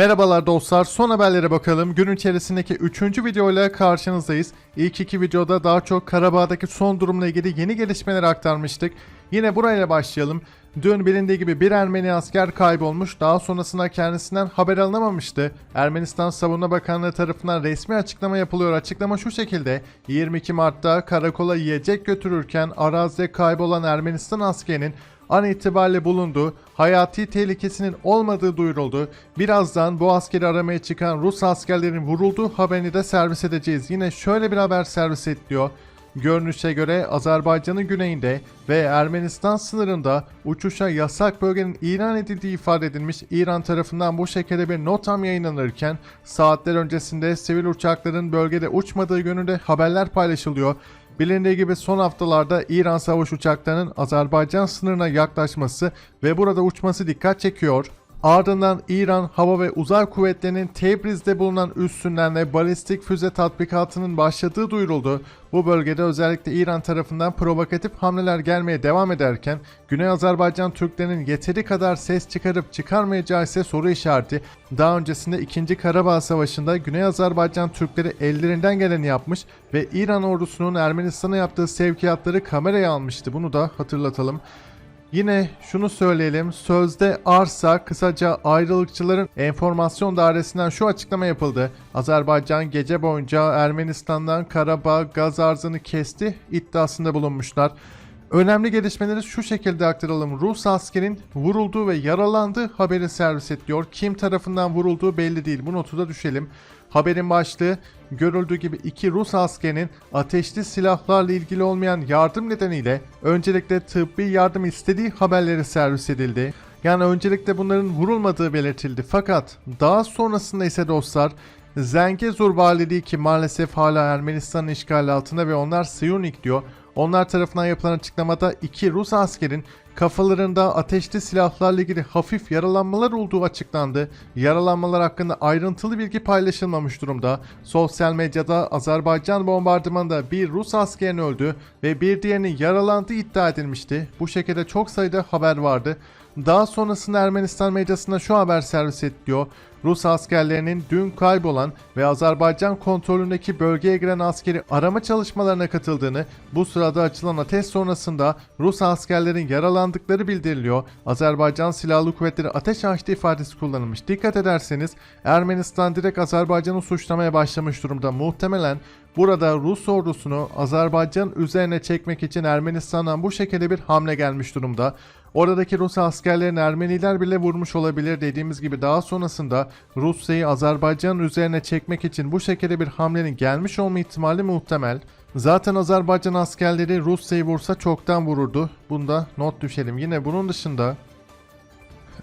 Merhabalar dostlar, son haberlere bakalım. Gün içerisindeki 3. videoyla karşınızdayız. İlk iki videoda daha çok Karabağ'daki son durumla ilgili yeni gelişmeler aktarmıştık. Yine burayla başlayalım. Dün bilindiği gibi bir Ermeni asker kaybolmuş, daha sonrasında kendisinden haber alınamamıştı. Ermenistan Savunma Bakanlığı tarafından resmi açıklama yapılıyor. Açıklama şu şekilde, 22 Mart'ta karakola yiyecek götürürken arazide kaybolan Ermenistan askerinin an itibariyle bulundu. Hayati tehlikesinin olmadığı duyuruldu. Birazdan bu askeri aramaya çıkan Rus askerlerin vurulduğu haberini de servis edeceğiz. Yine şöyle bir haber servis ediliyor. Görünüşe göre Azerbaycan'ın güneyinde ve Ermenistan sınırında uçuşa yasak bölgenin ilan edildiği ifade edilmiş. İran tarafından bu şekilde bir notam yayınlanırken saatler öncesinde sivil uçakların bölgede uçmadığı yönünde haberler paylaşılıyor. Bilindiği gibi son haftalarda İran savaş uçaklarının Azerbaycan sınırına yaklaşması ve burada uçması dikkat çekiyor. Ardından İran Hava ve Uzay Kuvvetleri'nin Tebriz'de bulunan üssünlerle balistik füze tatbikatının başladığı duyuruldu. Bu bölgede özellikle İran tarafından provokatif hamleler gelmeye devam ederken Güney Azerbaycan Türklerinin yeteri kadar ses çıkarıp çıkarmayacağı ise soru işareti. Daha öncesinde 2. Karabağ Savaşı'nda Güney Azerbaycan Türkleri ellerinden geleni yapmış ve İran ordusunun Ermenistan'a yaptığı sevkiyatları kameraya almıştı. Bunu da hatırlatalım. Yine şunu söyleyelim. Sözde arsa kısaca ayrılıkçıların enformasyon dairesinden şu açıklama yapıldı. Azerbaycan gece boyunca Ermenistan'dan Karabağ gaz arzını kesti iddiasında bulunmuşlar. Önemli gelişmeleri şu şekilde aktaralım. Rus askerin vurulduğu ve yaralandığı haberi servis ediliyor. Kim tarafından vurulduğu belli değil. Bu notu da düşelim. Haberin başlığı görüldüğü gibi iki Rus askerinin ateşli silahlarla ilgili olmayan yardım nedeniyle öncelikle tıbbi yardım istediği haberleri servis edildi. Yani öncelikle bunların vurulmadığı belirtildi. Fakat daha sonrasında ise dostlar Zengezur valiliği ki maalesef hala Ermenistan'ın işgali altında ve onlar Siyunik diyor. Onlar tarafından yapılan açıklamada iki Rus askerin kafalarında ateşli silahlarla ilgili hafif yaralanmalar olduğu açıklandı. Yaralanmalar hakkında ayrıntılı bilgi paylaşılmamış durumda. Sosyal medyada Azerbaycan bombardımanında bir Rus askerin öldü ve bir diğerinin yaralandığı iddia edilmişti. Bu şekilde çok sayıda haber vardı. Daha sonrasında Ermenistan medyasında şu haber servis ediliyor. Rus askerlerinin dün kaybolan ve Azerbaycan kontrolündeki bölgeye giren askeri arama çalışmalarına katıldığını, bu sırada açılan ateş sonrasında Rus askerlerin yaralandıkları bildiriliyor. Azerbaycan Silahlı Kuvvetleri ateş açtı ifadesi kullanılmış. Dikkat ederseniz Ermenistan direkt Azerbaycan'ı suçlamaya başlamış durumda. Muhtemelen Burada Rus ordusunu Azerbaycan üzerine çekmek için Ermenistan'dan bu şekilde bir hamle gelmiş durumda. Oradaki Rus askerlerin Ermeniler bile vurmuş olabilir dediğimiz gibi daha sonrasında Rusya'yı Azerbaycan üzerine çekmek için bu şekilde bir hamlenin gelmiş olma ihtimali muhtemel. Zaten Azerbaycan askerleri Rusya'yı vursa çoktan vururdu. Bunda not düşelim. Yine bunun dışında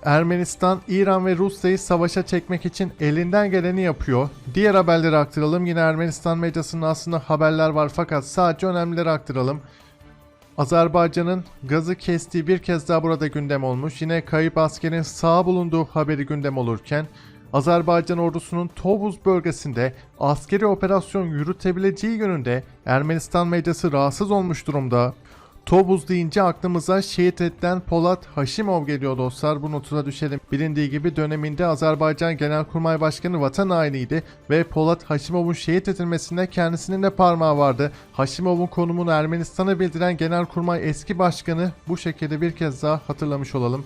Ermenistan, İran ve Rusya'yı savaşa çekmek için elinden geleni yapıyor. Diğer haberleri aktaralım. Yine Ermenistan medyasının aslında haberler var fakat sadece önemlileri aktaralım. Azerbaycan'ın gazı kestiği bir kez daha burada gündem olmuş. Yine kayıp askerin sağ bulunduğu haberi gündem olurken Azerbaycan ordusunun Tovuz bölgesinde askeri operasyon yürütebileceği yönünde Ermenistan medyası rahatsız olmuş durumda. Tovuz deyince aklımıza şehit edilen Polat Haşimov geliyor dostlar. Bu notu da düşelim. Bilindiği gibi döneminde Azerbaycan Genelkurmay Başkanı vatan hainiydi ve Polat Haşimov'un şehit edilmesinde kendisinin de parmağı vardı. Haşimov'un konumunu Ermenistan'a bildiren Genelkurmay eski başkanı bu şekilde bir kez daha hatırlamış olalım.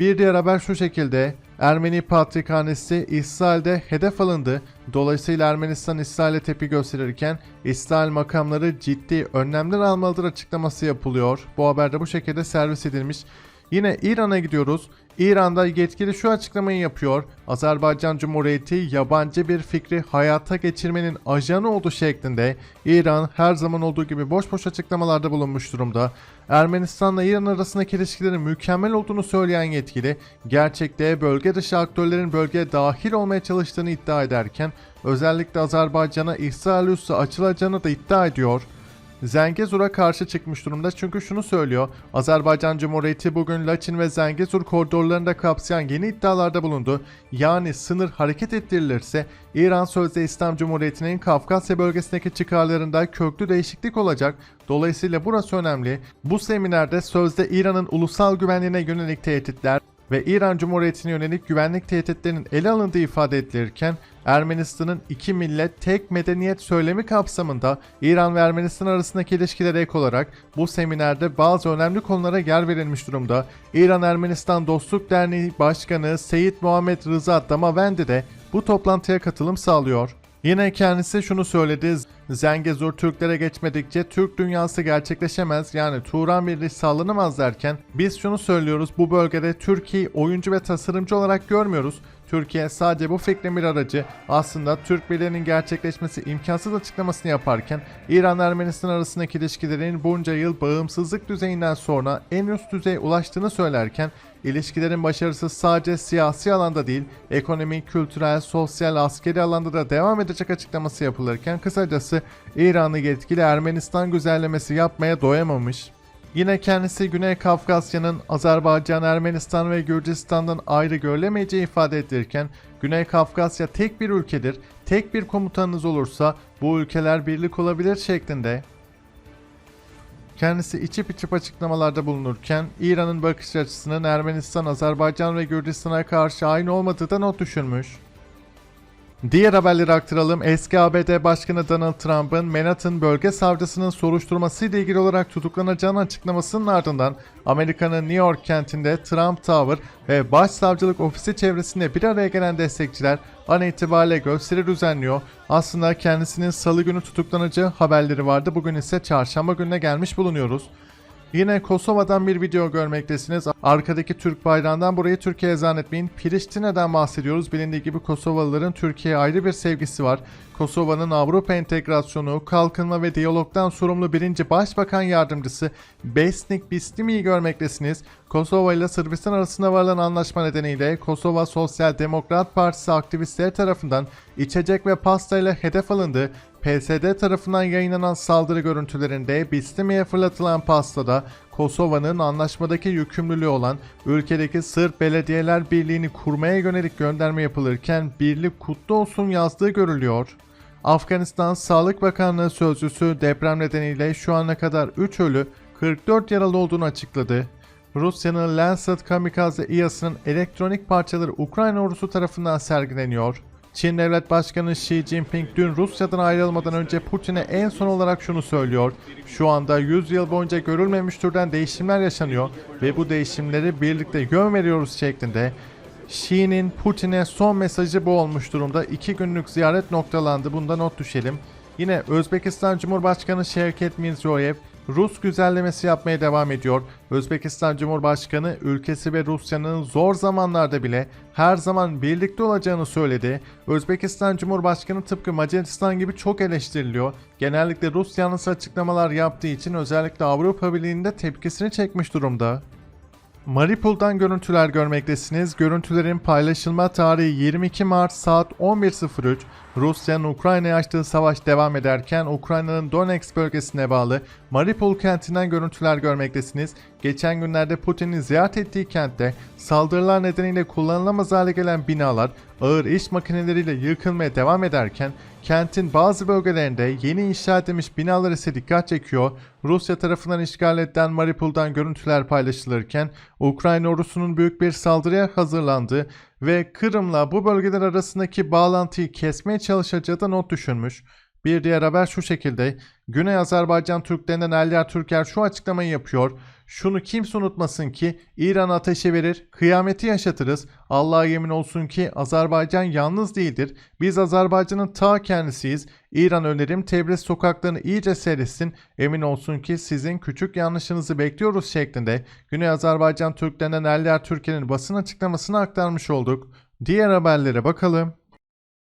Bir diğer haber şu şekilde. Ermeni Patrikhanesi İsrail'de hedef alındı. Dolayısıyla Ermenistan İsrail'e tepki gösterirken İsrail makamları ciddi önlemler almalıdır açıklaması yapılıyor. Bu haberde bu şekilde servis edilmiş. Yine İran'a gidiyoruz. İran'da yetkili şu açıklamayı yapıyor. Azerbaycan Cumhuriyeti yabancı bir fikri hayata geçirmenin ajanı olduğu şeklinde İran her zaman olduğu gibi boş boş açıklamalarda bulunmuş durumda. Ermenistan'la İran arasındaki ilişkilerin mükemmel olduğunu söyleyen yetkili, gerçekte bölge dışı aktörlerin bölgeye dahil olmaya çalıştığını iddia ederken, özellikle Azerbaycan'a üssü açılacağını da iddia ediyor. Zengezur'a karşı çıkmış durumda çünkü şunu söylüyor. Azerbaycan Cumhuriyeti bugün Laçin ve Zengezur koridorlarını da kapsayan yeni iddialarda bulundu. Yani sınır hareket ettirilirse İran sözde İslam Cumhuriyeti'nin Kafkasya bölgesindeki çıkarlarında köklü değişiklik olacak. Dolayısıyla burası önemli. Bu seminerde sözde İran'ın ulusal güvenliğine yönelik tehditler ve İran Cumhuriyeti'ne yönelik güvenlik tehditlerinin ele alındığı ifade edilirken Ermenistan'ın iki millet tek medeniyet söylemi kapsamında İran ve Ermenistan arasındaki ilişkilere ek olarak bu seminerde bazı önemli konulara yer verilmiş durumda. İran-Ermenistan Dostluk Derneği Başkanı Seyit Muhammed Rıza Damavendi de bu toplantıya katılım sağlıyor. Yine kendisi şunu söyledi. Zengezur Türklere geçmedikçe Türk dünyası gerçekleşemez yani Turan Birliği sağlanamaz derken biz şunu söylüyoruz bu bölgede Türkiye'yi oyuncu ve tasarımcı olarak görmüyoruz. Türkiye sadece bu fikrin bir aracı. Aslında Türk Birliği'nin gerçekleşmesi imkansız açıklamasını yaparken İran-Ermenistan arasındaki ilişkilerin bunca yıl bağımsızlık düzeyinden sonra en üst düzeye ulaştığını söylerken İlişkilerin başarısı sadece siyasi alanda değil, ekonomik, kültürel, sosyal, askeri alanda da devam edecek açıklaması yapılırken kısacası İran'ı yetkili Ermenistan güzellemesi yapmaya doyamamış. Yine kendisi Güney Kafkasya'nın Azerbaycan, Ermenistan ve Gürcistan'dan ayrı görülemeyeceği ifade edilirken Güney Kafkasya tek bir ülkedir, tek bir komutanınız olursa bu ülkeler birlik olabilir şeklinde Kendisi içip içip açıklamalarda bulunurken İran'ın bakış açısının Ermenistan, Azerbaycan ve Gürcistan'a karşı aynı olmadığı da not düşürmüş. Diğer haberleri aktaralım. Eski ABD Başkanı Donald Trump'ın Manhattan bölge savcısının soruşturmasıyla ilgili olarak tutuklanacağını açıklamasının ardından Amerika'nın New York kentinde Trump Tower ve Başsavcılık Ofisi çevresinde bir araya gelen destekçiler an itibariyle gösteri düzenliyor. Aslında kendisinin salı günü tutuklanacağı haberleri vardı. Bugün ise çarşamba gününe gelmiş bulunuyoruz. Yine Kosova'dan bir video görmektesiniz. Arkadaki Türk bayrağından burayı Türkiye'ye zannetmeyin. Priştine'den bahsediyoruz. Bilindiği gibi Kosovalıların Türkiye'ye ayrı bir sevgisi var. Kosova'nın Avrupa entegrasyonu, kalkınma ve diyalogdan sorumlu birinci başbakan yardımcısı Besnik Bistimi'yi görmektesiniz. Kosova ile Sırbistan arasında varılan anlaşma nedeniyle Kosova Sosyal Demokrat Partisi aktivistleri tarafından içecek ve pasta ile hedef alındı. PSD tarafından yayınlanan saldırı görüntülerinde Bistimi'ye fırlatılan pastada Kosova'nın anlaşmadaki yükümlülüğü olan ülkedeki Sırp Belediyeler Birliği'ni kurmaya yönelik gönderme yapılırken birlik kutlu olsun yazdığı görülüyor. Afganistan Sağlık Bakanlığı sözcüsü deprem nedeniyle şu ana kadar 3 ölü 44 yaralı olduğunu açıkladı. Rusya'nın Lancet Kamikaze İHA'sının elektronik parçaları Ukrayna ordusu tarafından sergileniyor. Çin Devlet Başkanı Xi Jinping dün Rusya'dan ayrılmadan önce Putin'e en son olarak şunu söylüyor. Şu anda 100 yıl boyunca görülmemiş türden değişimler yaşanıyor ve bu değişimleri birlikte yön veriyoruz şeklinde. Xi'nin Putin'e son mesajı bu olmuş durumda. İki günlük ziyaret noktalandı. Bunda not düşelim. Yine Özbekistan Cumhurbaşkanı Şevket Mirziyoyev Rus güzellemesi yapmaya devam ediyor. Özbekistan Cumhurbaşkanı ülkesi ve Rusya'nın zor zamanlarda bile her zaman birlikte olacağını söyledi. Özbekistan Cumhurbaşkanı tıpkı Macaristan gibi çok eleştiriliyor. Genellikle Rus yanlısı açıklamalar yaptığı için özellikle Avrupa Birliği'nde tepkisini çekmiş durumda. Mariupol'dan görüntüler görmektesiniz. Görüntülerin paylaşılma tarihi 22 Mart saat 11.03. Rusya'nın Ukrayna'ya açtığı savaş devam ederken Ukrayna'nın Donetsk bölgesine bağlı Mariupol kentinden görüntüler görmektesiniz. Geçen günlerde Putin'in ziyaret ettiği kentte saldırılar nedeniyle kullanılamaz hale gelen binalar ağır iş makineleriyle yıkılmaya devam ederken kentin bazı bölgelerinde yeni inşa edilmiş binalar ise dikkat çekiyor. Rusya tarafından işgal edilen Mariupol'dan görüntüler paylaşılırken Ukrayna ordusunun büyük bir saldırıya hazırlandığı ve Kırım'la bu bölgeler arasındaki bağlantıyı kesmeye çalışacağı da not düşürmüş. Bir diğer haber şu şekilde. Güney Azerbaycan Türklerinden Elyar Türker şu açıklamayı yapıyor. Şunu kimse unutmasın ki İran ateşe verir, kıyameti yaşatırız. Allah'a yemin olsun ki Azerbaycan yalnız değildir. Biz Azerbaycan'ın ta kendisiyiz. İran önerim Tebriz sokaklarını iyice seyretsin. Emin olsun ki sizin küçük yanlışınızı bekliyoruz şeklinde Güney Azerbaycan Türklerinden Elyar Türker'in basın açıklamasını aktarmış olduk. Diğer haberlere bakalım.